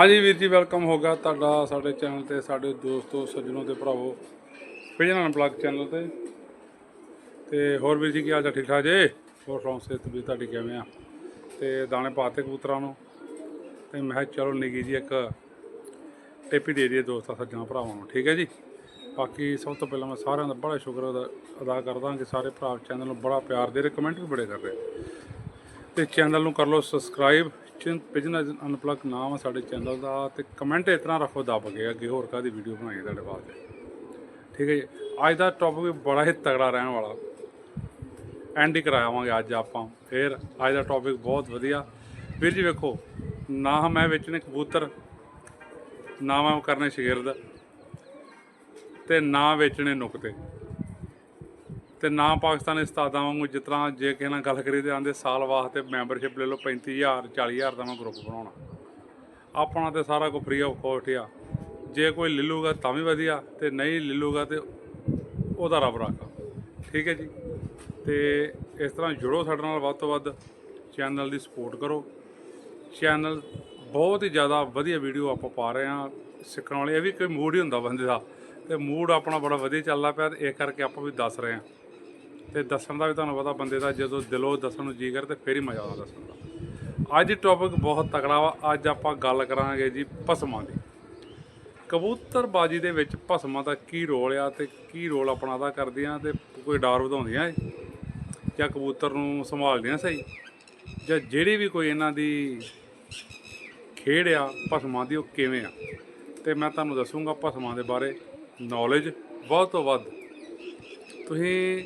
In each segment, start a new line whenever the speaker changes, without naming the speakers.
ਹਾਂਜੀ ਵੀਰ ਜੀ ਵੈਲਕਮ ਹੋਗਾ ਤੁਹਾਡਾ ਸਾਡੇ ਚੈਨਲ ਤੇ, ਸਾਡੇ ਦੋਸਤੋ, ਸੱਜਣੋ ਤੇ ਭਰਾਵੋ ਪਿਜਨ ਬਲੌਗ ਚੈਨਲ ਤੇ। ਤੇ ਹੋਰ ਵੀਰ ਜੀ, ਕੀ ਹਾਲ ਚਾਲ? ਠੀਕ ਠਾਕ ਜੇ? ਹੋਰ ਸੁਣਾਓ, ਸਿਹਤ ਵੀ ਤੁਹਾਡੀ ਕਿਵੇਂ ਆ? ਤੇ ਦਾਣੇ ਪਾਤੇ ਕਬੂਤਰਾਂ ਨੂੰ। ਤੇ ਮੈਂ ਕਿਹਾ ਚਲੋ ਨਿੱਗੀ ਜੀ ਇੱਕ ਟੇਪੀ ਦੇ ਦਈਏ ਦੋਸਤਾਂ, ਸੱਜਣਾ, ਭਰਾਵਾਂ ਨੂੰ, ਠੀਕ ਹੈ ਜੀ? ਬਾਕੀ ਸਭ ਤੋਂ ਪਹਿਲਾਂ ਮੈਂ ਸਾਰਿਆਂ ਦਾ ਬੜਾ ਸ਼ੁਕਰ ਅਦਾ- ਅਦਾ ਕਰਦਾ ਕਿ ਸਾਰੇ ਭਰਾ ਚੈਨਲ ਨੂੰ ਬੜਾ ਪਿਆਰ ਦੇ ਰਹੇ ਕਮੈਂਟ ਵੀ ਬੜੇ ਕਰ ਰਹੇ। ਤੇ ਚੈਨਲ ਨੂੰ ਕਰ ਲਓ ਸਬਸਕ੍ਰਾਈਬ ਬਿਜ਼ਨਸ ਅਨਪਲਗ ਨਾਮ ਹੈ ਸਾਡੇ ਚੈਨਲ ਦਾ ਤੇ ਕਮੈਂਟ ਇਸ ਤਰ੍ਹਾਂ ਰੱਖੋ ਦੱਬ ਕੇ ਅੱਗੇ ਹੋਰ ਕਾਦੀ ਵੀਡੀਓ ਬਣਾਈ ਤੁਹਾਡੇ ਵਾਸਤੇ। ਠੀਕ ਹੈ ਜੀ? ਅੱਜ ਦਾ ਟੌਪਿਕ ਵੀ ਬੜਾ ਹੀ ਤਗੜਾ ਰਹਿਣ ਵਾਲਾ। ਐਂਡ ਹੀ ਕਰਾਵਾਂਗੇ ਅੱਜ ਆਪਾਂ। ਫਿਰ ਅੱਜ ਦਾ ਟੌਪਿਕ ਬਹੁਤ ਵਧੀਆ। ਵੀਰ ਜੀ ਵੇਖੋ, ਨਾ ਮੈਂ ਵੇਚਣੇ ਕਬੂਤਰ, ਨਾ ਮੈਂ ਕਰਨੇ ਸ਼ਗਿਰਦ ਤੇ ਨਾ ਵੇਚਣੇ ਨੁਕਤੇ। ਤੇ ਨਾ ਪਾਕਿਸਤਾਨ ਉਸਤਾਦਾਂ ਵਾਂਗੂ ਜਿਸ ਤਰ੍ਹਾਂ ਜੇ ਕਿਸੇ ਨਾਲ ਗੱਲ ਕਰੀ ਤੇ ਆਂਦੇ ਸਾਲ ਵਾਸਤੇ ਮੈਂਬਰਸ਼ਿਪ ਲੈ ਲਓ 35000 40000 ਦਾ ਮੈਂ ਗਰੁੱਪ ਬਣਾਉਣਾ। ਆਪਣਾ ਤੇ ਸਾਰਾ ਕੁਝ ਫ੍ਰੀ ਆਫ ਕੋਸਟ ਆ। ਜੇ ਕੋਈ ਲੈ ਲੂਗਾ ਤਾਂ ਵੀ ਵਧੀਆ, ਤੇ ਨਹੀਂ ਲੈ ਲੂਗਾ ਤੇ ਉਹਦਾ ਰੱਬ ਰਾਖਾ। ਠੀਕ ਹੈ ਜੀ? ਤੇ ਇਸ ਤਰ੍ਹਾਂ ਜੁੜੋ ਸਾਡੇ ਨਾਲ ਵੱਧ ਤੋਂ ਵੱਧ। ਚੈਨਲ ਦੀ ਸਪੋਰਟ ਕਰੋ। ਚੈਨਲ ਬਹੁਤ ਹੀ ਜ਼ਿਆਦਾ ਵਧੀਆ ਵੀਡੀਓ ਆਪਾਂ ਪਾ ਰਹੇ ਹਾਂ ਸਿੱਖਣ ਵਾਲੇ। ਇਹ ਵੀ ਕੋਈ ਮੂਡ ਹੀ ਹੁੰਦਾ ਬੰਦੇ ਦਾ। ਤੇ ਮੂਡ ਆਪਣਾ ਬੜਾ ਵਧੀਆ ਚੱਲਦਾ ਪਿਆ ਤੇ ਇਹ ਕਰਕੇ ਆਪਾਂ ਵੀ ਦੱਸ ਰਹੇ ਹਾਂ। ਤੇ ਦੱਸਣ ਦਾ ਵੀ ਤੁਹਾਨੂੰ ਪਤਾ ਬੰਦੇ ਦਾ ਜਦੋਂ ਦਿਲੋਂ ਦੱਸਣ ਨੂੰ ਜੀ ਕਰ ਤੇ ਫੇਰ ਹੀ ਮਜ਼ਾ ਆਉਂਦਾ ਦੱਸਣ ਦਾ। ਅੱਜ ਟੌਪਿਕ ਬਹੁਤ ਤਕੜਾ ਵਾ, ਅੱਜ ਆਪਾਂ ਗੱਲ ਕਰਾਂਗੇ ਜੀ ਭਸਮਾਂ ਦੀ। ਕਬੂਤਰਬਾਜੀ ਦੇ ਵਿੱਚ ਭਸਮਾਂ ਦਾ ਕੀ ਰੋਲ ਆ ਤੇ ਕੀ ਰੋਲ ਆਪਣਾ ਅਦਾ ਕਰਦੀਆਂ ਤੇ ਕੋਈ ਡਰ ਵਧਾਉਂਦੀਆਂ ਏ ਜਾਂ ਕਬੂਤਰ ਨੂੰ ਸੰਭਾਲਦੀਆਂ ਸਹੀ? ਜਾਂ ਜਿਹੜੀ ਵੀ ਕੋਈ ਇਹਨਾਂ ਦੀ ਖੇਡ ਆ ਭਸਮਾਂ ਦੀ ਉਹ ਕਿਵੇਂ ਆ? ਤੇ ਮੈਂ ਤੁਹਾਨੂੰ ਦੱਸੂਗਾ ਭਸਮਾਂ ਦੇ ਬਾਰੇ ਨੌਲੇਜ ਵੱਧ ਤੋਂ ਵੱਧ। ਤੁਸੀਂ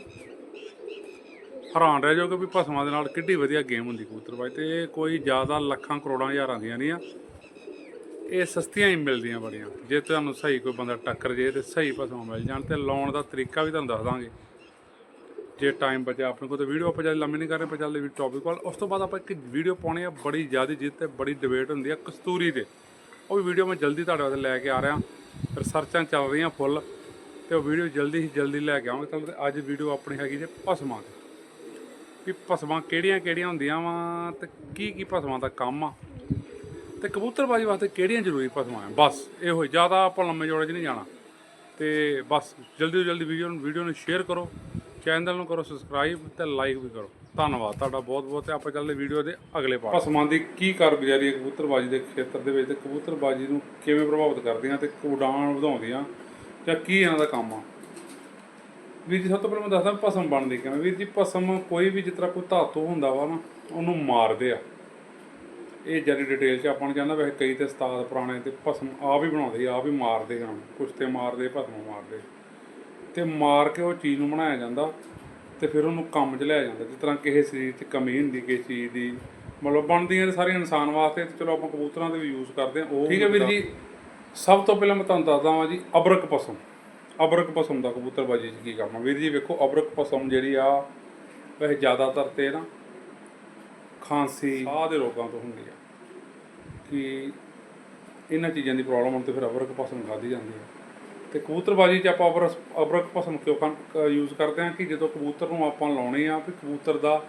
ਹੈਰਾਨ ਰਹਿ ਜਾਓਗੇ ਵੀ ਭਸਮਾਂ ਦੇ ਨਾਲ ਕਿੱਡੀ ਵਧੀਆ ਗੇਮ ਹੁੰਦੀ ਕਬੂਤਰਬਾਜੀ ਤੇ ਇਹ ਕੋਈ ਜ਼ਿਆਦਾ ਲੱਖਾਂ ਕਰੋੜਾਂ ਹਜ਼ਾਰਾਂ ਦੀਆਂ ਨਹੀਂ ਆ। ਇਹ ਸਸਤੀਆਂ ਹੀ ਮਿਲਦੀਆਂ ਬੜੀਆਂ। ਜੇ ਤੁਹਾਨੂੰ ਸਹੀ ਕੋਈ ਬੰਦਾ ਟੱਕਰ ਜੇ ਤੇ ਸਹੀ ਭਸਮਾਂ ਮਿਲ ਜਾਣ ਤੇ ਲਾਉਣ ਦਾ ਤਰੀਕਾ ਵੀ ਤੁਹਾਨੂੰ ਦੱਸ ਦਾਂਗੇ। ਜੇ ਟਾਈਮ ਬਚਿਆ ਆਪਣੇ ਕੋਲ ਤਾਂ ਵੀਡੀਓ ਆਪਾਂ ਜ਼ਿਆਦਾ ਲੰਮੀ ਨਹੀਂ ਕਰ ਰਹੇ ਪਰ ਚੱਲਦੇ ਵੀ ਟੌਪਿਕ ਵੱਲ। ਉਸ ਤੋਂ ਬਾਅਦ ਆਪਾਂ ਇੱਕ ਵੀਡੀਓ ਪਾਉਣੀ ਆ, ਬੜੀ ਜ਼ਿਆਦਾ ਜਿੱਤ ਤੇ ਬੜੀ ਡਿਬੇਟ ਹੁੰਦੀ ਆ ਕਸਤੂਰੀ ਤੇ। ਉਹ ਵੀ ਵੀਡੀਓ ਮੈਂ ਜਲਦੀ ਤੁਹਾਡੇ ਵਾਸਤੇ ਲੈ ਕੇ ਆ ਰਿਹਾ। ਰਿਸਰਚਾਂ ਚੱਲ ਰਹੀਆਂ ਫੁੱਲ, ਤੇ ਉਹ ਵੀਡੀਓ ਜਲਦੀ ਹੀ ਜਲਦੀ ਲੈ ਕੇ ਆਵਾਂਗੇ। ਤੁਹਾਨੂੰ ਅੱਜ ਵੀਡੀਓ ਆਪਣੀ ਹੈਗੀ ਜੇ ਭਸਮਾਂ ਦੀ ਵੀ ਭਸਮਾਂ ਕਿਹੜੀਆਂ ਕਿਹੜੀਆਂ ਹੁੰਦੀਆਂ ਵਾ ਤੇ ਕੀ ਕੀ ਭਸਮਾਂ ਦਾ ਕੰਮ ਆ? ਤੇ ਕਬੂਤਰਬਾਜੀ ਵਾਸਤੇ ਕਿਹੜੀਆਂ ਜ਼ਰੂਰੀ ਭਸਮਾਂ ਆ? ਬਸ, ਇਹੋ ਹੀ, ਜ਼ਿਆਦਾ ਆਪਾਂ ਲੰਮੇ ਜੋੜੇ 'ਚ ਨਹੀਂ ਜਾਣਾ। ਤੇ ਬਸ, ਜਲਦੀ ਤੋਂ ਜਲਦੀ ਵੀਡੀਓ ਨੂੰ ਵੀਡੀਓ ਨੂੰ ਸ਼ੇਅਰ ਕਰੋ, ਚੈਨਲ ਨੂੰ ਕਰੋ, ਸਬਸਕ੍ਰਾਈਬ ਤੇ ਲਾਈਕ ਵੀ ਕਰੋ। ਧੰਨਵਾਦ, ਤੁਹਾਡਾ ਬਹੁਤ ਬਹੁਤ, ਤੇ ਆਪਾਂ ਚੱਲਦੇ ਵੀਡੀਓ ਦੇ ਅਗਲੇ ਪਾਰਟ। ਭਸਮਾਂ ਦੀ ਕੀ ਕਾਰਗੁਜ਼ਾਰੀ ਹੈ ਕਬੂਤਰਬਾਜੀ ਦੇ ਖੇਤਰ ਦੇ ਵਿੱਚ? ਤੇ ਕਬੂਤਰਬਾਜੀ ਨੂੰ ਕਿਵੇਂ ਪ੍ਰਭਾਵਿਤ ਕਰਦੀਆਂ ਤੇ ਉਡਾਣ ਵਧਾਉਂਦੀਆਂ ਜਾਂ ਕੀ ਇਹਨਾਂ ਦਾ ਕੰਮ ਆ? ਵੀਰ ਜੀ ਸਭ ਤੋਂ ਪਹਿਲਾਂ ਮੈਂ ਦੱਸਦਾ ਭਸਮ ਬਣਦੀ ਕਿਵੇਂ? ਵੀਰ ਜੀ ਭਸਮ ਕੋਈ ਵੀ ਜਿਸ ਤਰ੍ਹਾਂ ਕੋਈ ਧਾਤੂ ਹੁੰਦਾ ਵਾ ਨਾ ਉਹਨੂੰ ਮਾਰਦੇ ਆ। ਇਹ ਜ਼ਿਆਦਾ ਡਿਟੇਲ ਚ ਆਪਾਂ ਨੂੰ ਜਾਣਦਾ ਵੈਸੇ ਕਈ ਤੇ ਉਸਤਾਦ ਪੁਰਾਣੇ ਤੇ ਭਸਮ ਆਪ ਹੀ ਬਣਾਉਂਦੇ ਆ ਆਪ ਹੀ ਮਾਰਦੇ ਹਨ ਕੁਛ ਤੇ ਮਾਰਦੇ ਭਸਮ ਮਾਰਦੇ। ਤੇ ਮਾਰ ਕੇ ਉਹ ਚੀਜ਼ ਨੂੰ ਬਣਾਇਆ ਜਾਂਦਾ ਤੇ ਫਿਰ ਉਹਨੂੰ ਕੰਮ 'ਚ ਲਿਆ ਜਾਂਦਾ ਜਿਸ ਤਰ੍ਹਾਂ ਕਿਸੇ ਸਰੀਰ 'ਚ ਕਮੀ ਹੁੰਦੀ ਕਿਸੇ ਚੀਜ਼ ਦੀ। ਮਤਲਬ ਬਣਦੀਆਂ ਨੇ ਸਾਰੇ ਇਨਸਾਨ ਵਾਸਤੇ ਤੇ ਚਲੋ ਆਪਾਂ ਕਬੂਤਰਾਂ ਦੇ ਵੀ ਯੂਜ਼ ਕਰਦੇ ਆ ਉਹ ਠੀਕ ਹੈ ਵੀਰ ਜੀ। ਸਭ ਤੋਂ ਪਹਿਲਾਂ ਮੈਂ ਤੁਹਾਨੂੰ ਦੱਸਦਾ ਵਾਂ ਜੀ ਅਬਰਕ ਪਸਮ ਅਬਰਕ ਪਸਮ ਦਾ ਕਬੂਤਰਬਾਜੀ 'ਚ ਕੀ ਕਰਨਾ ਵੀਰ ਜੀ ਵੇਖੋ, ਅਬਰਕ ਪਸਮ ਜਿਹੜੀ ਆ ਵੈਸੇ ਜ਼ਿਆਦਾਤਰ ਤੇ ਨਾ ਖਾਂਸੀ ਸਾਹ ਦੇ ਰੋਗਾਂ ਤੋਂ ਹੁੰਦੀ ਆ। ਕਿ ਇਹਨਾਂ ਚੀਜ਼ਾਂ ਦੀ ਪ੍ਰੋਬਲਮ ਹੋਣ ਤੇ ਫਿਰ ਅਬਰਕ ਪਸਮ ਖਾਦੀ ਜਾਂਦੀ ਹੈ ਤੇ ਕਬੂਤਰਬਾਜੀ 'ਚ ਆਪਾਂ ਅਬਰਕ ਅਬਰਕ ਪਸਮ ਕਿਉਂ ਯੂਜ਼ ਕਰਦੇ ਹਾਂ ਕਿ ਜਦੋਂ ਕਬੂਤਰ ਨੂੰ ਆਪਾਂ ਲਾਉਣੇ ਆ ਵੀ ਕਬੂਤਰ ਦਾ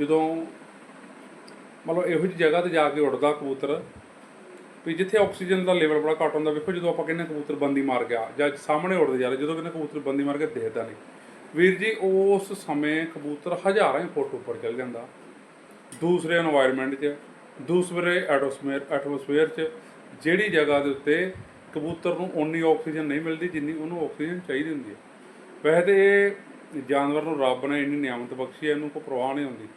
ਜਦੋਂ ਮਤਲਬ ਇਹੋ ਜਿਹੀ ਜਗ੍ਹਾ ਤੇ ਜਾ ਕੇ ਉੱਡਦਾ ਕਬੂਤਰ ਵੀ ਜਿੱਥੇ ਆਕਸੀਜਨ ਦਾ ਲੈਵਲ ਬੜਾ ਘੱਟ ਹੁੰਦਾ, ਵੇਖੋ ਜਦੋਂ ਆਪਾਂ ਕਹਿੰਦੇ ਕਬੂਤਰ ਬੰਦੀ ਮਾਰ ਗਿਆ, ਜਾਂ ਸਾਹਮਣੇ ਉੜਦੇ ਜਾ ਰਹੇ, ਜਦੋਂ ਕਹਿੰਦੇ ਕਬੂਤਰ ਬੰਦੀ ਮਾਰ ਕੇ ਦੇਖਦਾ ਨਹੀਂ। ਵੀਰ ਜੀ, ਉਸ ਸਮੇਂ ਕਬੂਤਰ ਹਜ਼ਾਰਾਂ ਹੀ ਫੁੱਟ ਉੱਪਰ ਚਲ ਜਾਂਦਾ। ਦੂਸਰੇ এনवायरमेंट 'ਚ, ਦੂਸਰੇ ਐਟਮੋਸਫੇਅਰ ਐਟਮੋਸਫੇਅਰ 'ਚ, ਜਿਹੜੀ ਜਗ੍ਹਾ ਦੇ ਉੱਤੇ ਕਬੂਤਰ ਨੂੰ ਓਨੀ ਆਕਸੀਜਨ ਨਹੀਂ ਮਿਲਦੀ ਜਿੰਨੀ ਉਹਨੂੰ ਆਕਸੀਜਨ ਚਾਹੀਦੀ ਹੁੰਦੀ ਹੈ। ਵੈਸੇ ਤੇ ਇਹ ਜਾਨਵਰ ਨੂੰ ਰੱਬ ਨੇ ਇੰਨੀ ਨਿਆਮਤ ਬਖਸ਼ੀ ਹੈ, ਇਹਨੂੰ ਕੋਈ ਪਰਵਾਹ ਨਹੀਂ ਹੁੰਦੀ।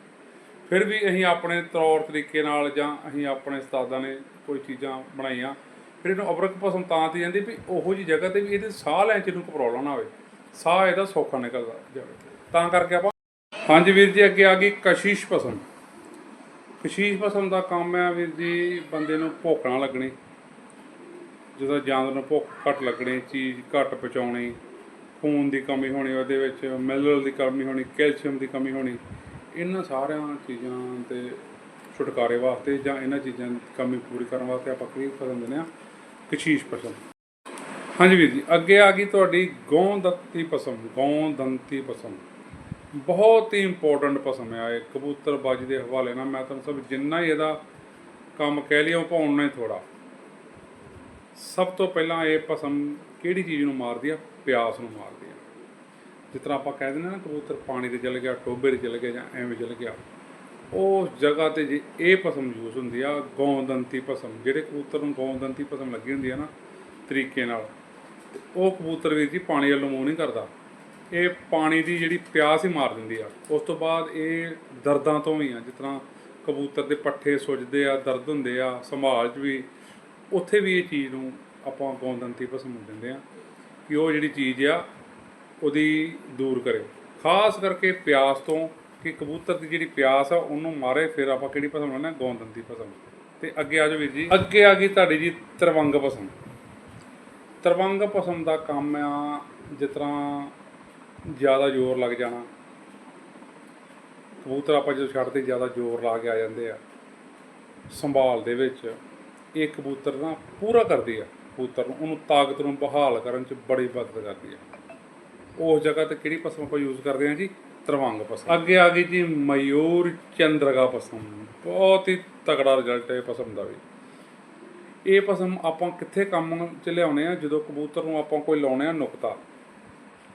ਫਿਰ ਵੀ ਅਸੀਂ ਆਪਣੇ ਤੌਰ ਤਰੀਕੇ ਨਾਲ ਜਾਂ ਅਸੀਂ ਆਪਣੇ ਸਤਾਦਾਂ ਨੇ ਕੋਈ ਚੀਜ਼ਾਂ ਬਣਾਈਆਂ। ਫਿਰ ਇਹਨੂੰ ਅਬਰਕ ਪਸੰਦ ਤਾਂ ਤੀ ਜਾਂਦੀ ਵੀ ਉਹੋ ਜੀ ਜਗ੍ਹਾ ਤੇ ਵੀ ਇਹਦੇ ਸਾਹ ਲੈਣ ਚ ਇਹਨੂੰ ਕੋਈ ਪ੍ਰੋਬਲਮ ਨਾ ਹੋਵੇ ਸਾਹ ਇਹਦਾ ਸੌਖਾ ਨਿਕਲਦਾ ਜਾਵੇ। ਤਾਂ ਕਰਕੇ ਆਪਾਂ ਹਾਂਜੀ ਵੀਰ ਜੀ, ਅੱਗੇ ਆ ਗਈ ਕਸ਼ਿਸ਼ ਪਸੰਦ। ਕਸ਼ੀਸ਼ ਪਸੰਦ ਦਾ ਕੰਮ ਹੈ ਵੀਰ ਜੀ, ਬੰਦੇ ਨੂੰ ਭੁੱਖ ਨਾ ਲੱਗਣੀ। ਜਦੋਂ ਜਾਨਵਰ ਨੂੰ ਭੁੱਖ ਘੱਟ ਲੱਗਣੀ, ਚੀਜ਼ ਘੱਟ ਪਚਾਉਣੀ ਖੂਨ ਦੀ ਕਮੀ ਹੋਣੀ ਉਹਦੇ ਵਿੱਚ, ਮਿਨਰਲ ਦੀ ਕਮੀ ਹੋਣੀ, ਕੈਲਸ਼ੀਅਮ ਦੀ ਕਮੀ ਹੋਣੀ, ਇਹਨਾਂ ਸਾਰਿਆਂ ਚੀਜ਼ਾਂ ਤੇ ਛੁਟਕਾਰੇ ਵਾਸਤੇ ਜਾਂ ਇਹਨਾਂ ਚੀਜ਼ਾਂ ਦੀ ਕਮੀ ਪੂਰੀ ਕਰਨ ਵਾਸਤੇ ਆਪਾਂ ਕੀ ਪਸੰਦ ਦਿੰਦੇ ਆ? ਕਸ਼ੀਸ਼ ਪਸੰਦ। ਹਾਂਜੀ ਵੀਰ ਜੀ, ਅੱਗੇ ਆ ਗਈ ਤੁਹਾਡੀ ਗੌਂਦੰਤੀ ਪਸਮ ਗੌਂਦੰਤੀ ਪਸਮ ਬਹੁਤ ਹੀ ਇੰਪੋਰਟੈਂਟ ਪਸਮ ਹੈ ਇਹ ਕਬੂਤਰਬਾਜੀ ਦੇ ਹਵਾਲੇ ਨਾਲ ਮੈਂ ਤੁਹਾਨੂੰ ਸਭ ਜਿੰਨਾ ਹੀ ਇਹਦਾ ਕੰਮ ਕਹਿ ਲਿਆ ਉਹ ਹੀ ਥੋੜਾ ਸਭ ਤੋਂ ਪਹਿਲਾਂ ਇਹ ਪਸਮ ਕਿਹੜੀ ਚੀਜ਼ ਨੂੰ ਮਾਰਦੀ ਆ? ਪਿਆਸ ਨੂੰ ਮਾਰਦੀ ਆ। ਜਿਸ ਤਰ੍ਹਾਂ ਆਪਾਂ ਕਹਿ ਦਿੰਦੇ ਨਾ, ਕਬੂਤਰ ਪਾਣੀ ਤੇ ਚਲ ਗਿਆ ਟੋਬੇ ਤੇ ਚਲ ਗਿਆ ਜਾਂ ਐਵੇਂ ਚਲ ਗਿਆ। ਉਸ ਜਗ੍ਹਾ ਤੇ ਜੇ ਇਹ ਭਸਮ ਯੂਜ਼ ਹੁੰਦੀ ਆ, ਗੌਂਦੰਤੀ ਭਸਮ, ਜਿਹੜੇ ਕਬੂਤਰ ਨੂੰ ਗੌਂਦੰਤੀ ਭਸਮ ਲੱਗੀ ਹੁੰਦੀ ਆ ਨਾ ਤਰੀਕੇ ਨਾਲ, ਤੇ ਉਹ ਕਬੂਤਰ ਵੀ ਜੀ ਪਾਣੀ ਵੱਲੋਂ ਮੂੰਹ ਨਹੀਂ ਕਰਦਾ। ਇਹ ਪਾਣੀ ਦੀ ਜਿਹੜੀ ਪਿਆਸ ਹੀ ਮਾਰ ਦਿੰਦੀ ਆ। ਉਸ ਤੋਂ ਬਾਅਦ ਇਹ ਦਰਦਾਂ ਤੋਂ ਵੀ ਆ, ਜਿਸ ਤਰ੍ਹਾਂ ਕਬੂਤਰ ਦੇ ਪੱਠੇ ਸੁੱਜਦੇ ਆ, ਦਰਦ ਹੁੰਦੇ ਆ, ਸੰਭਾਲ 'ਚ ਵੀ, ਉੱਥੇ ਵੀ ਇਹ ਚੀਜ਼ ਨੂੰ ਆਪਾਂ ਗੌਂਦੰਤੀ ਭਸਮ ਦਿੰਦੇ ਆ ਕਿ ਉਹ ਜਿਹੜੀ ਚੀਜ਼ ਆ, ਉਹਦੀ ਦੂਰ ਕਰੇ। ਖਾਸ ਕਰਕੇ ਪਿਆਸ ਤੋਂ ਕਿ ਕਬੂਤਰ ਦੀ ਜਿਹੜੀ ਪਿਆਸ ਆ, ਉਹਨੂੰ ਮਾਰੇ, ਫਿਰ ਆਪਾਂ ਕਿਹੜੀ ਪਸਮ ਲਾਉਂਦੇ ਹਾਂ? ਦੀ ਪਸਮ ਤੇ ਅੱਗੇ ਆ ਜਾਓ ਵੀਰ ਜੀ। ਅੱਗੇ ਆ ਗਈ ਤੁਹਾਡੀ ਜੀ ਤਰਵੰਗ ਪਸਮ ਤਰਵੰਗ ਪਸਮ ਦਾ ਕੰਮ ਆ, ਜਿਸ ਤਰ੍ਹਾਂ ਜ਼ਿਆਦਾ ਜ਼ੋਰ ਲੱਗ ਜਾਣਾ। ਕਬੂਤਰ ਆਪਾਂ ਜਦੋਂ ਛੱਡਦੇ, ਜ਼ਿਆਦਾ ਜ਼ੋਰ ਲਾ ਕੇ ਆ ਜਾਂਦੇ ਆ। ਸੰਭਾਲ ਦੇ ਵਿੱਚ ਇਹ ਕਬੂਤਰ ਨਾ ਪੂਰਾ ਕਰਦੀ ਆ। ਕਬੂਤਰ ਨੂੰ, ਉਹਨੂੰ ਤਾਕਤ ਨੂੰ ਬਹਾਲ ਕਰਨ ਚ ਬੜੀ ਮਦਦ ਕਰਦੀ ਆ। ਉਸ ਜਗ੍ਹਾ ਤੇ ਕਿਹੜੀ ਪਸਮ ਆਪਾਂ ਯੂਜ਼ ਕਰਦੇ ਹਾਂ ਜੀ? ਤਰਵੰਗ ਪਸਮ ਅੱਗੇ ਆ ਗਈ ਜੀ ਮਯੂਰ ਚੰਦਰਗਾ ਪਸਮ ਬਹੁਤ ਹੀ ਤਕੜਾ ਰਿਜ਼ਲਟ ਹੈ ਇਹ ਪਸਮ ਦਾ ਵੀ। ਇਹ ਪਸਮ ਆਪਾਂ ਕਿੱਥੇ ਕੰਮ ਚ ਲਿਆਉਣੇ ਆ? ਜਦੋਂ ਕਬੂਤਰ ਨੂੰ ਆਪਾਂ ਕੋਈ ਲਾਉਣੇ ਆ ਨੁਕਤਾ।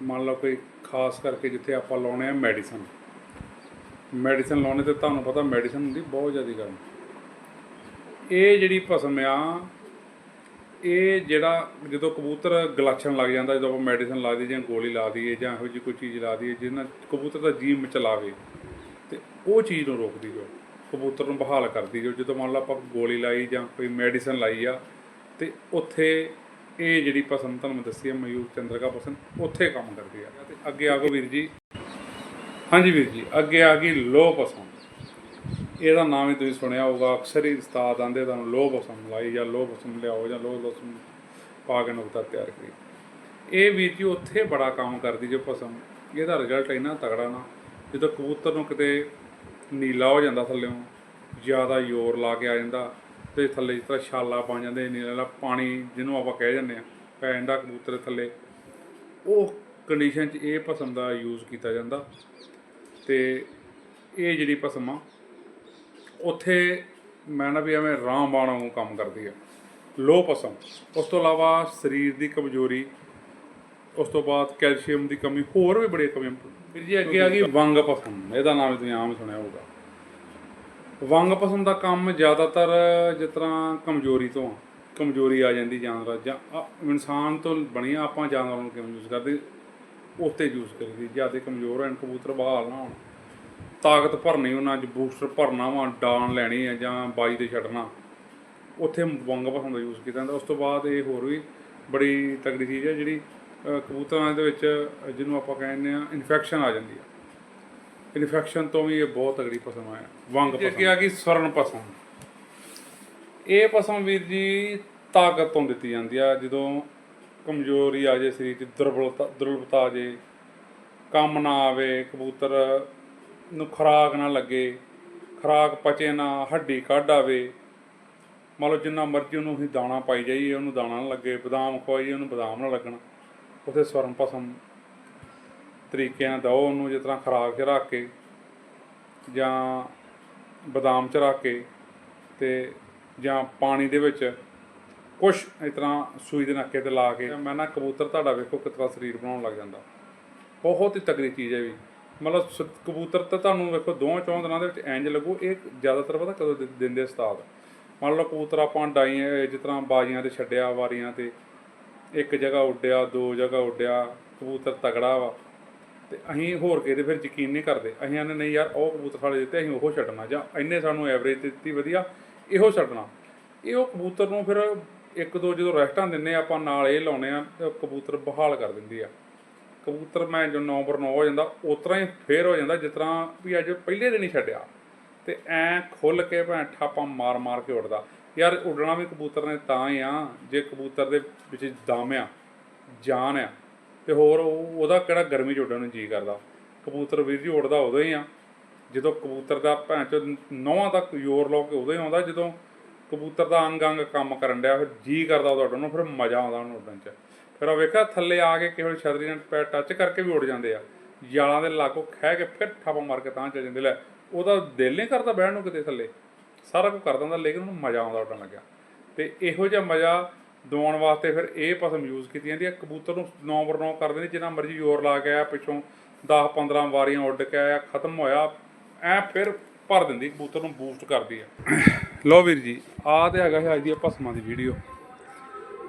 ਮੰਨ ਲਓ ਕੋਈ ਖਾਸ ਕਰਕੇ ਜਿੱਥੇ ਆਪਾਂ ਲਾਉਣੇ ਆ ਮੈਡੀਸਨ। ਮੈਡੀਸਨ ਲਾਉਣੇ ਤੇ ਤੁਹਾਨੂੰ ਪਤਾ ਮੈਡੀਸਨ ਹੁੰਦੀ ਬਹੁਤ ਜ਼ਿਆਦਾ ਗਰਮ। ਇਹ ਜਿਹੜੀ ਪਸਮ ਆ ਇਹ ਜਿਹੜਾ ਜਦੋਂ ਕਬੂਤਰ ਗਲਾਛਣ ਲੱਗ ਜਾਂਦਾ, ਜਦੋਂ ਆਪਾਂ ਮੈਡੀਸਨ ਲਾ ਦਈਏ ਜਾਂ ਗੋਲੀ ਲਾ ਦਈਏ ਜਾਂ ਇਹੋ ਜਿਹੀ ਕੋਈ ਚੀਜ਼ ਲਾ ਦਈਏ ਜਿਹਦੇ ਨਾਲ ਕਬੂਤਰ ਦਾ ਜੀਵ ਮਚਲਾਵੇ, ਤੇ ਉਹ ਚੀਜ਼ ਨੂੰ ਰੋਕਦੀ ਜੋ, ਕਬੂਤਰ ਨੂੰ ਬਹਾਲ ਕਰਦੀ ਜੋ। ਜਦੋਂ ਮੰਨ ਲਓ ਆਪਾਂ ਗੋਲੀ ਲਾਈ ਜਾਂ ਕੋਈ ਮੈਡੀਸਨ ਲਾਈ ਆ, ਤੇ ਉੱਥੇ ਇਹ ਜਿਹੜੀ ਪਸਮ ਤੁਹਾਨੂੰ ਮੈਂ ਦੱਸੀ ਹੈ ਮਯੂਰ ਚੰਦਰਕਾ ਪਸਮ ਉੱਥੇ ਕੰਮ ਕਰਦੀ ਆ। ਤੇ ਅੱਗੇ ਆ ਗੋ ਵੀਰ ਜੀ। ਹਾਂਜੀ ਵੀਰ ਜੀ, ਅੱਗੇ ਆ ਗਈ ਲੋਹ ਪਸਮ ਇਹਦਾ ਨਾਮ ਹੀ ਤੁਸੀਂ ਸੁਣਿਆ ਹੋਊਗਾ, ਅਕਸਰ ਹੀ ਉਸਤਾਦ ਆਂਦੇ ਤੁਹਾਨੂੰ ਲੋਹ ਪਸਮ ਲਾਈ ਜਾਂ ਲੋਹ ਪਸਮ ਲਿਆਓ ਜਾਂ ਲੋਹ ਪਸਮ ਪਾ ਕੇ ਨੁਕਤਾ ਤਿਆਰ ਕਰੀ। ਇਹ ਵੀਰ ਜੀ ਉੱਥੇ ਬੜਾ ਕੰਮ ਕਰਦੀ ਜੋ ਭਸਮ। ਇਹਦਾ ਰਿਜ਼ਲਟ ਇੰਨਾ ਤਗੜਾ ਨਾ, ਜਦੋਂ ਕਬੂਤਰ ਨੂੰ ਕਿਤੇ ਨੀਲਾ ਹੋ ਜਾਂਦਾ ਥੱਲੇੋਂ, ਜ਼ਿਆਦਾ ਜ਼ੋਰ ਲਾ ਕੇ ਆ ਜਾਂਦਾ ਤੇ ਥੱਲੇ ਜਿਸ ਤਰ੍ਹਾਂ ਛਾਲਾ ਪਾ ਜਾਂਦੇ, ਨੀਲਾ ਵਾਲਾ ਪਾਣੀ ਜਿਹਨੂੰ ਆਪਾਂ ਕਹਿ ਜਾਂਦੇ ਆ ਪੈ ਜਾਂਦਾ ਕਬੂਤਰ ਥੱਲੇ। ਉਹ ਕੰਡੀਸ਼ਨ 'ਚ ਇਹ ਭਸਮ ਦਾ ਯੂਜ਼ ਕੀਤਾ ਜਾਂਦਾ ਤੇ ਇਹ ਜਿਹੜੀ ਭਸਮ ਆ ਉੱਥੇ ਮੈਂ ਨਾ ਵੀ ਐਵੇਂ ਰਾਮਬਾਣ ਵਾਂਗੂ ਕੰਮ ਕਰਦੀ ਆ। ਲੋ ਪਸਮ ਉਸ ਤੋਂ ਇਲਾਵਾ ਸਰੀਰ ਦੀ ਕਮਜ਼ੋਰੀ ਉਸ ਤੋਂ ਬਾਅਦ ਕੈਲਸ਼ੀਅਮ ਦੀ ਕਮੀ ਹੋਰ ਵੀ ਬੜੀਆਂ ਕਮੀਆਂ। ਫਿਰ ਜੀ ਅੱਗੇ ਆ ਗਈ। ਵੰਗ ਪਸਮ ਇਹਦਾ ਨਾਮ ਵੀ ਤੁਸੀਂ ਆਮ ਸੁਣਿਆ ਹੋਊਗਾ। ਵੰਗ ਪਸਮ ਦਾ ਕੰਮ ਜ਼ਿਆਦਾਤਰ ਜਿਸ ਤਰ੍ਹਾਂ ਕਮਜ਼ੋਰੀ ਤੋਂ। ਕਮਜ਼ੋਰੀ ਆ ਜਾਂਦੀ ਜਾਨਵਰ ਜਾਂ ਇਨਸਾਨ ਤੋਂ ਬਣੀਆਂ ਆਪਾਂ ਜਾਨਵਰਾਂ ਨੂੰ ਕਿਵੇਂ ਯੂਜ਼ ਕਰਦੇ? ਉੱਤੇ ਯੂਜ਼ ਕਰੀਦੀ। ਜ਼ਿਆਦਾ ਕਮਜ਼ੋਰ ਹੋਣ ਕਬੂਤਰ ਬਹਾਲ ਨਾ ਹੋਣ। ਤਾਕਤ ਭਰਨੀ ਉਹਨਾਂ 'ਚ ਬੂਸਟਰ ਭਰਨਾ ਵਾ ਡਾਨ ਲੈਣੀ ਹੈ ਜਾਂ ਬਾਈ ਤੇ ਛੱਡਣਾ। ਉੱਥੇ ਵੰਗ ਪਸੰਦ ਦਾ ਯੂਜ਼ ਕੀਤਾ ਜਾਂਦਾ। ਉਸ ਤੋਂ ਬਾਅਦ ਇਹ ਹੋਰ ਵੀ ਬੜੀ ਤਗੜੀ ਚੀਜ਼ ਹੈ ਜਿਹੜੀ ਕਬੂਤਰਾਂ ਦੇ ਵਿੱਚ ਜਿਹਨੂੰ ਆਪਾਂ ਕਹਿੰਦੇ ਆ ਇਨਫੈਕਸ਼ਨ ਆ ਜਾਂਦੀ ਆ। ਇਨਫੈਕਸ਼ਨ ਤੋਂ ਵੀ ਇਹ ਬਹੁਤ ਤਗੜੀ ਪਸਮ ਆ ਵੰਗ ਪਸਮ ਅੱਗੇ ਆ ਗਈ ਸਵਰਨ ਪਸਮ ਇਹ ਪਸਮ ਵੀਰ ਜੀ ਤਾਕਤ ਤੋਂ ਦਿੱਤੀ ਜਾਂਦੀ ਆ। ਜਦੋਂ ਕਮਜ਼ੋਰੀ ਆ ਜੇ ਸਰੀਰ 'ਚ ਦੁਰਬਲਤਾ ਦੁਰਬਲਤਾ ਆ ਜੇ ਕੰਮ ਨਾ ਆਵੇ ਕਬੂਤਰ ਨੂੰ ਖੁਰਾਕ ਨਾ ਲੱਗੇ, ਖੁਰਾਕ ਪਚੇ ਨਾ, ਹੱਡੀ ਕੱਢ ਆਵੇ। ਮੰਨ ਲਓ ਜਿੰਨਾ ਮਰਜ਼ੀ ਉਹਨੂੰ ਅਸੀਂ ਦਾਣਾ ਪਾਈ ਜਾਈਏ, ਉਹਨੂੰ ਦਾਣਾ ਨਾ ਲੱਗੇ, ਬਦਾਮ ਖਵਾਈਏ, ਉਹਨੂੰ ਬਦਾਮ ਨਾ ਲੱਗਣ। ਉਥੇ ਸਵਰਨ ਪਸਮ ਤਰੀਕੇ ਨਾਲ ਦਿਓ ਉਹਨੂੰ, ਜਿਸ ਤਰ੍ਹਾਂ ਖੁਰਾਕ 'ਚ ਰੱਖ ਕੇ ਜਾਂ ਬਦਾਮ 'ਚ ਰੱਖ ਕੇ ਤੇ ਜਾਂ ਪਾਣੀ ਦੇ ਵਿੱਚ ਕੁਛ ਇਸ ਤਰ੍ਹਾਂ ਸੂਈ ਦੇ ਨੱਕੇ ਤੇ ਲਾ ਕੇ, ਮੈਂ ਨਾ ਕਬੂਤਰ ਤੁਹਾਡਾ ਵੇਖੋ ਕਿਸ ਤਰ੍ਹਾਂ ਸਰੀਰ ਬਣਾਉਣ ਲੱਗ ਜਾਂਦਾ। ਬਹੁਤ ਹੀ ਤਕੜੀ ਚੀਜ਼ ਹੈ ਵੀ। ਮਤਲਬ ਸ- ਕਬੂਤਰ ਤਾਂ ਤੁਹਾਨੂੰ ਵੇਖੋ ਦੋਵਾਂ ਚੌਂ ਦਿਨਾਂ ਦੇ ਵਿੱਚ ਇੰਜ ਲੱਗੂ ਇਹ ਜ਼ਿਆਦਾਤਰ ਪਤਾ ਕਦੋਂ ਦਿ- ਦਿੰਦੇ ਉਸਤਾਦ? ਮੰਨ ਲਓ ਕਬੂਤਰ ਆਪਾਂ ਡਾਈ ਜਿਸ ਤਰ੍ਹਾਂ ਬਾਜ਼ੀਆਂ ਤੇ ਛੱਡਿਆ ਵਾਰੀਆਂ ਤੇ ਇੱਕ ਜਗ੍ਹਾ ਉੱਡਿਆ ਦੋ ਜਗ੍ਹਾ ਉੱਡਿਆ ਕਬੂਤਰ ਤਗੜਾ ਵਾ। ਤੇ ਅਸੀਂ ਹੋਰ ਕਿਤੇ ਫਿਰ ਯਕੀਨ ਨਹੀਂ ਕਰਦੇ। ਅਸੀਂ ਆਨੇ ਨਹੀਂ ਯਾਰ ਉਹ ਕਬੂਤਰ ਸਾਡੇ ਦਿੱਤੇ ਅਸੀਂ ਉਹ ਛੱਡਣਾ ਜਾਂ ਇੰਨੇ ਸਾਨੂੰ ਐਵਰੇਜ ਦਿੱਤੀ ਵਧੀਆ ਇਹੋ ਛੱਡਣਾ। ਇਹ ਉਹ ਕਬੂਤਰ ਨੂੰ ਫਿਰ ਇੱਕ ਦੋ ਜਦੋਂ ਰੈਸਟਾਂ ਦਿੰਨੇ ਆ, ਆਪਾਂ ਨਾਲ ਇਹ ਲਾਉਨੇ ਆ ਤੇ ਉਹ ਕਬੂਤਰ ਬਹਾਲ ਕਰ ਦਿੰਦੀ ਆ। ਕਬੂਤਰ ਮੈਂ ਜੋ ਨੰਬਰ 9 ਹੋ ਜਾਂਦਾ, ਉਸ ਤਰ੍ਹਾਂ ਹੀ ਫੇਰ ਹੋ ਜਾਂਦਾ, ਜਿਸ ਤਰ੍ਹਾਂ ਵੀ ਅੱਜ ਪਹਿਲੇ ਦਿਨ ਹੀ ਛੱਡਿਆ। ਤੇ ਐ ਖੁੱਲ ਕੇ ਭੈਂ ਠਾਪਾ ਮਾਰ ਮਾਰ ਕੇ ਉੱਡਦਾ। ਯਾਰ ਉੱਡਣਾ ਵੀ ਕਬੂਤਰ ਨੇ ਤਾਂ ਹੀ ਆ, ਜੇ ਕਬੂਤਰ ਦੇ ਵਿੱਚ ਦਮ ਆ, ਜਾਨ ਆ, ਤੇ ਹੋਰ ਉਹ- ਉਹਦਾ ਕਿਹੜਾ ਗਰਮੀ 'ਚ ਉੱਡਣ ਨੂੰ ਜੀ ਕਰਦਾ? ਕਬੂਤਰ ਵੀਰ ਜੀ ਉੱਡਦਾ ਉਦੋਂ ਹੀ ਆ। ਜਦੋਂ ਕਬੂਤਰ ਦਾ ਭੈਣ ਚੋ ਨੌਵਾਂ ਤੱਕ ਜ਼ੋਰ ਲਾ ਕੇ ਉਦੋਂ ਹੀ ਆਉਂਦਾ, ਜਦੋਂ ਕਬੂਤਰ ਦਾ ਅੰਗ ਅੰਗ ਕੰਮ ਕਰਨ ਡਿਆ, ਫਿਰ ਜੀ ਕਰਦਾ ਉਹਦਾ ਉੱਡਣ ਨੂੰ, ਫਿਰ ਮਜ਼ਾ ਆਉਂਦਾ ਉਹਨੂੰ ਉੱਡਣ 'ਚ। ਫਿਰ ਆ ਵੇਖਿਆ ਥੱਲੇ ਆ ਕੇ ਕਿਸੇ ਛਤਰੀ ਨਾਲ ਪੈਰ ਟੱਚ ਕਰਕੇ ਵੀ ਉੱਡ ਜਾਂਦੇ ਆ। ਜਾਲਾਂ ਦੇ ਲਾਗੋਂ ਖਹਿ ਕੇ ਫਿਰ ਠਾਪਾ ਮਾਰ ਕੇ ਤਾਂ ਚੱਲ ਜਾਂਦੇ। ਲੈ, ਉਹਦਾ ਦਿਲ ਨਹੀਂ ਕਰਦਾ ਬਹਿਣ ਨੂੰ ਕਿਤੇ ਥੱਲੇ। ਸਾਰਾ ਕੁਝ ਕਰਦਾ ਹੁੰਦਾ ਲੇਕਿਨ ਉਹਨੂੰ ਮਜ਼ਾ ਆਉਂਦਾ ਉੱਡਣ ਲੱਗਿਆ। ਤੇ ਇਹੋ ਜਿਹਾ ਮਜ਼ਾ ਦਵਾਉਣ ਵਾਸਤੇ ਫਿਰ ਇਹ ਪਸਮ ਯੂਜ਼ ਕੀਤੀ ਜਾਂਦੀ ਹੈ ਕਬੂਤਰ ਨੂੰ 9 ਬਰ 9 ਕਰ ਦਿੰਦੀ ਜਿੰਨਾ ਮਰਜ਼ੀ ਜ਼ੋਰ ਲਾ ਕੇ ਆਇਆ ਪਿੱਛੋਂ 10 15 ਵਾਰੀਆਂ ਉੱਡ ਕੇ ਆਇਆ, ਖਤਮ ਹੋਇਆ, ਐ ਫਿਰ ਭਰ ਦਿੰਦੀ, ਕਬੂਤਰ ਨੂੰ ਬੂਸਟ ਕਰਦੀ ਆ। ਲੋ ਵੀਰ ਜੀ ਆ ਤੇ ਹੈਗਾ ਸੀ ਅੱਜ ਦੀ ਭਸਮਾਂ ਦੀ ਵੀਡੀਓ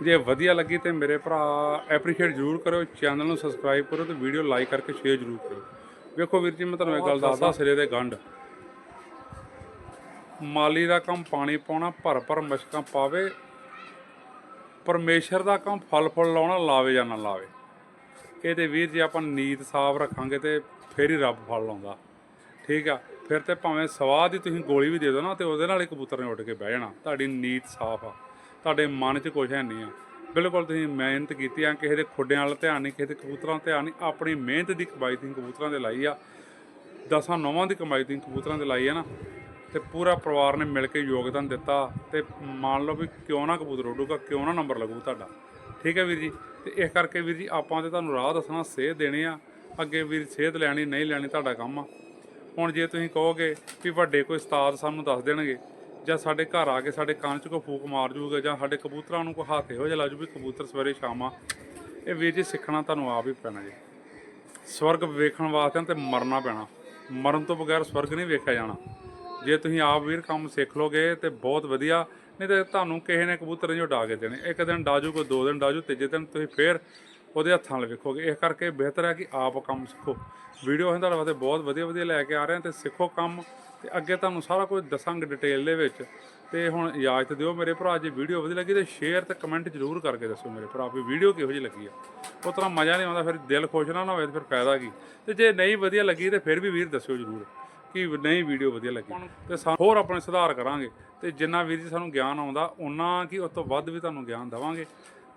ਜੇ ਵਧੀਆ ਲੱਗੀ ਤੇ ਮੇਰੇ ਭਰਾ ਐਪਰੀਸ਼ੀਏਟ ਜ਼ਰੂਰ ਕਰਿਓ ਚੈਨਲ ਨੂੰ ਸਬਸਕ੍ਰਾਈਬ ਕਰੋ ਤੇ ਵੀਡੀਓ ਲਾਈਕ ਕਰਕੇ ਸ਼ੇਅਰ ਜ਼ਰੂਰ ਕਰਿਓ। ਵੇਖੋ ਵੀਰ ਜੀ, ਮੈਂ ਤੁਹਾਨੂੰ ਇੱਕ ਗੱਲ ਦੱਸਦਾ, ਸਿਰੇ ਦੇ ਗੰਢ। ਮਾਲੀ ਦਾ ਕੰਮ ਪਾਣੀ ਪਾਉਣਾ ਭਰ ਭਰ ਮਸ਼ਕਾਂ ਪਾਵੇ, ਪਰਮੇਸ਼ਰ ਦਾ ਕੰਮ ਫਲ ਫੁੱਲ ਲਾਉਣਾ, ਲਾਵੇ ਜਾਂ ਨਾ ਲਾਵੇ। ਇਹ ਤੇ ਵੀਰ ਜੀ, ਆਪਾਂ ਨੀਤ ਸਾਫ਼ ਰੱਖਾਂਗੇ ਤੇ ਫੇਰ ਹੀ ਰੱਬ ਫਲ ਲਾਉਂਦਾ। ਠੀਕ ਆ? ਫਿਰ ਤੇ ਭਾਵੇਂ ਸਵਾਹ ਹੀ ਤੁਸੀਂ ਗੋਲੀ ਵੀ ਦੇ ਦਿਓ ਨਾ, ਤੇ ਉਹਦੇ ਨਾਲ ਹੀ ਕਬੂਤਰ ਨੇ ਉੱਡ ਕੇ ਬਹਿ ਜਾਣਾ। ਤੁਹਾਡੀ ਨੀਤ ਸਾਫ਼ ਆ। ਤੁਹਾਡੇ ਮਨ 'ਚ ਕੁਝ ਹੈ ਨਹੀਂ ਆ। ਬਿਲਕੁਲ ਤੁਸੀਂ ਮਿਹਨਤ ਕੀਤੀ ਆ, ਕਿਸੇ ਦੇ ਖੁੱਡਿਆਂ ਵੱਲ ਧਿਆਨ ਨਹੀਂ, ਕਿਸੇ ਦੇ ਕਬੂਤਰਾਂ 'ਤੇ ਧਿਆਨ ਨਹੀਂ, ਆਪਣੀ ਮਿਹਨਤ ਦੀ ਕਮਾਈ ਤੁਸੀਂ ਕਬੂਤਰਾਂ ਦੇ ਲਾਈ ਆ। ਦਸਾਂ ਨੌਵਾਂ ਦੀ ਕਮਾਈ ਤੁਸੀਂ ਕਬੂਤਰਾਂ ਦੇ ਲਾਈ ਆ ਨਾ, ਤੇ ਪੂਰਾ ਪਰਿਵਾਰ ਨੇ ਮਿਲ ਕੇ ਯੋਗਦਾਨ ਦਿੱਤਾ, ਤੇ ਮੰਨ ਲਓ ਵੀ ਕਿਉਂ ਨਾ ਕਬੂਤਰ ਉੱਡੂਗਾ, ਕਿਉਂ ਨਾ ਨੰਬਰ ਲੱਗੂ ਤੁਹਾਡਾ। ਠੀਕ ਹੈ ਵੀਰ ਜੀ? ਤੇ ਇਸ ਕਰਕੇ ਵੀਰ ਜੀ ਆਪਾਂ ਤੇ ਤੁਹਾਨੂੰ ਰਾਹ ਦੱਸਣਾ, ਸੇਧ ਦੇਣੇ ਆ। ਅੱਗੇ ਵੀਰ ਸੇਧ ਲੈਣੀ, ਨਹੀਂ ਲੈਣੀ ਤੁਹਾਡਾ ਕੰਮ ਆ। ਹੁਣ ਜੇ ਤੁਸੀਂ ਕਹੋਗੇ ਵੀ ਵੱਡੇ ਕੋਈ ਉਸਤਾਦ ਸਾਨੂੰ ਦੱਸ ਦੇਣਗੇ ਜਾਂ ਸਾਡੇ ਘਰ ਆ ਕੇ ਸਾਡੇ ਕੰਨ 'ਚ ਕੋਈ ਫੂਕ ਮਾਰ ਜੂਗਾ ਜਾਂ ਸਾਡੇ ਕਬੂਤਰਾਂ ਨੂੰ ਕੋਈ ਹੱਥ ਇਹੋ ਜਿਹਾ ਲਾ ਜੂ ਵੀ ਕਬੂਤਰ ਸਵੇਰੇ ਸ਼ਾਮਾਂ ਇਹ ਵੀਰ ਜੀ, ਸਿੱਖਣਾ ਤੁਹਾਨੂੰ ਆਪ ਹੀ ਪੈਣਾ ਜੀ। ਸਵਰਗ ਵੇਖਣ ਵਾਸਤੇ ਤੇ ਮਰਨਾ ਪੈਣਾ। ਮਰਨ ਤੋਂ ਬਗੈਰ ਸਵਰਗ ਨਹੀਂ ਵੇਖਿਆ ਜਾਣਾ। ਜੇ ਤੁਸੀਂ ਆਪ ਵੀਰ ਕੰਮ ਸਿੱਖ ਲੋਗੇ ਤੇ ਬਹੁਤ ਵਧੀਆ, ਨਹੀਂ ਤੇ ਤੁਹਾਨੂੰ ਕਿਸੇ ਨੇ ਕਬੂਤਰ ਨਹੀਂ ਉਡਾ ਕੇ ਦੇਣੇ। ਇੱਕ ਦਿਨ ਡਾਜੂ ਕੋ ਦੋ ਦਿਨ ਡਾਜੂ ਤੀਜੇ ਦਿਨ ਤੁਸੀਂ ਫੇਰ ਉਹਦੇ ਹੱਥਾਂ ਨਾਲ ਵੇਖੋਗੇ। ਇਸ ਕਰਕੇ ਬਿਹਤਰ ਹੈ ਕਿ ਆਪ ਕੰਮ ਸਿੱਖੋ। ਵੀਡੀਓ ਅਸੀਂ ਤੁਹਾਡੇ ਵਾਸਤੇ ਬਹੁਤ ਵਧੀਆ ਵਧੀਆ ਲੈ ਕੇ ਆ ਰਹੇ ਹਾਂ ਤੇ ਸਿੱਖੋ ਕੰਮ। ਤੇ ਅੱਗੇ ਤੁਹਾਨੂੰ ਸਾਰਾ ਕੁਝ ਦੱਸਾਂਗੇ ਡਿਟੇਲ ਦੇ ਵਿੱਚ। ਤੇ ਹੁਣ ਇਜਾਜ਼ਤ ਦਿਓ ਮੇਰੇ ਭਰਾ, ਜੇ ਵੀਡੀਓ ਵਧੀਆ ਲੱਗੀ ਤੇ ਸ਼ੇਅਰ ਤੇ ਕਮੈਂਟ ਜ਼ਰੂਰ ਕਰਕੇ ਦੱਸੋ ਮੇਰੇ ਭਰਾ ਵੀ ਵੀਡੀਓ ਕਿਹੋ ਜਿਹੀ ਲੱਗੀ ਆ। ਉਹ ਤਰ੍ਹਾਂ ਮਜ਼ਾ ਨਹੀਂ ਆਉਂਦਾ, ਫਿਰ ਦਿਲ ਖੁਸ਼ ਨਾ ਹੋਵੇ ਤੇ ਫਿਰ ਫਾਇਦਾ ਕੀ? ਤੇ ਜੇ ਨਹੀਂ ਵਧੀਆ ਲੱਗੀ ਤੇ ਫਿਰ ਵੀ ਵੀਰ ਦੱਸਿਓ ਜ਼ਰੂਰ ਕਿ ਨਹੀਂ ਵੀਡੀਓ ਵਧੀਆ ਲੱਗੀ। ਤੇ ਸਾਨੂੰ ਹੋਰ ਆਪਣੇ ਸੁਧਾਰ ਕਰਾਂਗੇ। ਤੇ ਜਿੰਨਾ ਵੀਰ ਜੀ ਸਾਨੂੰ ਗਿਆਨ ਆਉਂਦਾ ਉਹਨਾਂ ਕੀ ਉਸ ਤੋਂ ਵੱਧ ਵੀ ਤੁਹਾਨੂੰ ਗਿਆਨ ਦੇਵਾਂਗੇ।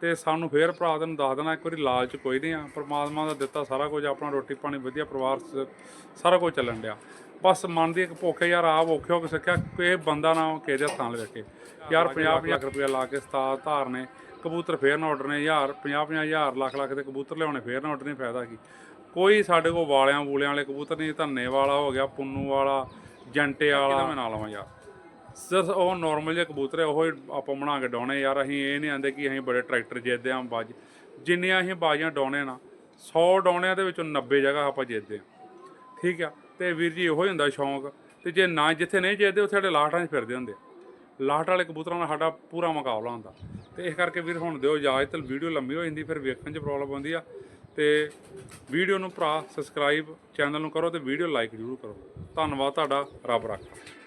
ਤੇ ਸਾਨੂੰ ਫੇਰ ਭਰਾ ਤੈਨੂੰ ਦੱਸ ਦੇਣਾ ਇੱਕ ਵਾਰੀ ਲਾਲਚ ਕੋਈ ਨਹੀਂ ਆ। ਪ੍ਰਮਾਤਮਾ ਦਾ ਦਿੱਤਾ ਸਾਰਾ ਕੁਝ ਆਪਣਾ ਰੋਟੀ ਪਾਣੀ ਵਧੀਆ ਪਰਿਵਾਰ ਸ- ਸਾਰਾ ਕੁਝ ਚੱਲਣ ਡਿਆ। ਬਸ ਮਨ ਦੀ ਇੱਕ ਭੁੱਖ ਹੈ ਯਾਰ ਆਪ ਔਖੇ ਹੋ ਕੇ ਸਿੱਖਿਆ ਕਿ ਇਹ ਬੰਦਾ ਨਾ ਕਿਸੇ ਦੇ ਹੱਥਾਂ 'ਲ ਰੱਖੇ ਯਾਰ 50 ਲੱਖ ਰੁਪਇਆ ਲਾ ਕੇ ਸਤਾਦ ਧਾਰਨੇ ਕਬੂਤਰ ਫੇਰ ਨਾ ਉੱਡਣੇ ਯਾਰ 50 50 ਹਜ਼ਾਰ ਲੱਖ ਲੱਖ ਦੇ ਕਬੂਤਰ ਲਿਆਉਣੇ ਫੇਰ ਨਾ ਉੱਡਣੇ ਫਾਇਦਾ ਕੀ? ਕੋਈ ਸਾਡੇ ਕੋਲ ਵਾਲਿਆਂ ਵੂਲਿਆਂ ਵਾਲੇ ਕਬੂਤਰ ਨਹੀਂ ਧੰਨੇ ਵਾਲਾ ਹੋ ਗਿਆ ਪੁੰਨੂ ਵਾਲਾ ਜੰਟੇ ਵਾਲਾ ਮੈਂ ਨਾ ਲਵਾਂ ਯਾਰ। ਸਿਰਫ ਉਹ ਨਾਰਮਲ ਜਿਹੇ ਕਬੂਤਰ ਹੈ ਉਹ ਹੀ ਆਪਾਂ ਬਣਾ ਕੇ ਡਾਉਣੇ ਯਾਰ, ਅਸੀਂ ਇਹ ਨਹੀਂ ਆਂਦੇ ਕਿ ਅਸੀਂ ਬੜੇ ਟਰੈਕਟਰ ਜਿੱਤਦੇ ਆਂ, ਬਾਜ ਜਿੰਨੀਆਂ ਅਸੀਂ ਬਾਜੀਆਂ ਡਾਉਣੇ ਨਾ 100 ਡਾਉਣਿਆਂ ਦੇ ਵਿੱਚੋਂ 90 ਜਗ੍ਹਾ ਆਪਾਂ ਜਿੱਤਦੇ ਆਂ। ਠੀਕ ਆ? ਤੇ ਵੀਰ ਜੀ ਇਹੋ ਹੀ ਹੁੰਦਾ ਸ਼ੌਂਕ, ਤੇ ਜੇ ਨਾ ਜਿੱਥੇ ਨਹੀਂ ਜਿੱਤਦੇ, ਉੱਥੇ ਸਾਡੇ ਲਾਹਟਾਂ 'ਚ ਫਿਰਦੇ ਹੁੰਦੇ ਆ। ਲਾਹਟ ਵਾਲੇ ਕਬੂਤਰਾਂ ਨਾਲ ਸਾਡਾ ਪੂਰਾ ਮੁਕਾਬਲਾ ਹੁੰਦਾ। ਤੇ ਇਸ ਕਰਕੇ ਵੀਰ, ਹੁਣ ਦਿਓ ਇਜਾਜ਼ਤ ਵੀਡੀਓ ਲੰਮੀ ਹੋ ਜਾਂਦੀ, ਫਿਰ ਵੇਖਣ 'ਚ ਪ੍ਰੋਬਲਮ ਆਉਂਦੀ ਆ। ਤੇ ਵੀਡੀਓ ਨੂੰ ਭਰਾ ਸਬਸਕ੍ਰਾਈਬ ਚੈਨਲ ਨੂੰ ਕਰੋ ਤੇ ਵੀਡੀਓ ਲਾਈਕ ਜ਼ਰੂਰ ਕਰੋ। ਧੰਨਵਾਦ ਤੁਹਾਡਾ, ਰੱਬ ਰੱਖਾ।